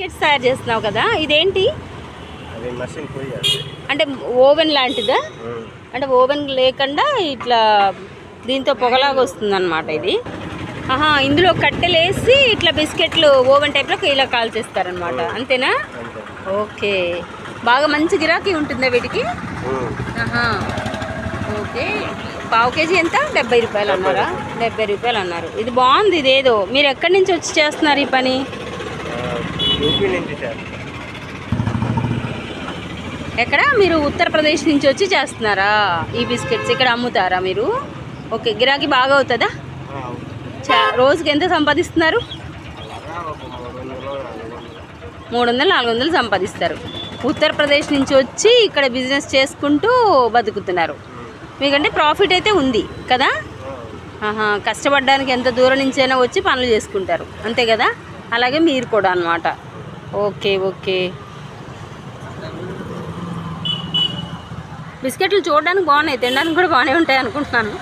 Biscuits తయారు చేస్తున్నావు కదా ఇదేంటి? అంటే ఓవెన్ లాంటిదా? అంటే ఓవెన్ లేకుండా ఇట్లా దీంతో పొగలాగా వస్తుంది అనమాట ఇది. ఆహా ఇందులో కట్టెలేసి ఇట్లా బిస్కెట్లు ఓవెన్ టైప్లో ఇలా కాల్చేస్తారనమాట అంతేనా? అంతే. ఓకే. బాగా మంచి గిరాకీ ఉంటుందా వీటికి. ఆహా. ఓకే. పావు కేజీ ఎంత? డెబ్బై రూపాయలు అన్నారా? డెబ్బై రూపాయలు అన్నారు. ఇది బాగుంది ఇదేదో. మీరు ఎక్కడి నుంచి వచ్చి చేస్తున్నారు ఈ పని? యూపీ నుంచి సార్. ఎక్కడ? మీరు ఉత్తరప్రదేశ్ నుంచి వచ్చి చేస్తున్నారా? ఈ బిస్కెట్స్ ఇక్కడ అమ్ముతారా మీరు? ఓకే గిరాకీ బాగా అవుతుందా? రోజుకి ఎంత సంపాదిస్తున్నారు? మూడు వందలు నాలుగు వందలు సంపాదిస్తారు. ఉత్తరప్రదేశ్ నుంచి వచ్చి ఇక్కడ బిజినెస్ చేసుకుంటూ బతుకుతున్నారు. మీకంటే ప్రాఫిట్ అయితే ఉంది కదా? కష్టపడడానికి ఎంత దూరం నుంచైనా వచ్చి పనులు చేసుకుంటారు. అంతే కదా? అలాగే మీరు కూడా అనమాట ఓకే ఓకే. బిస్కెట్లు చూడడానికి బాగున్నాయి తినడానికి కూడా బాగానే ఉంటాయి అనుకుంటున్నాను.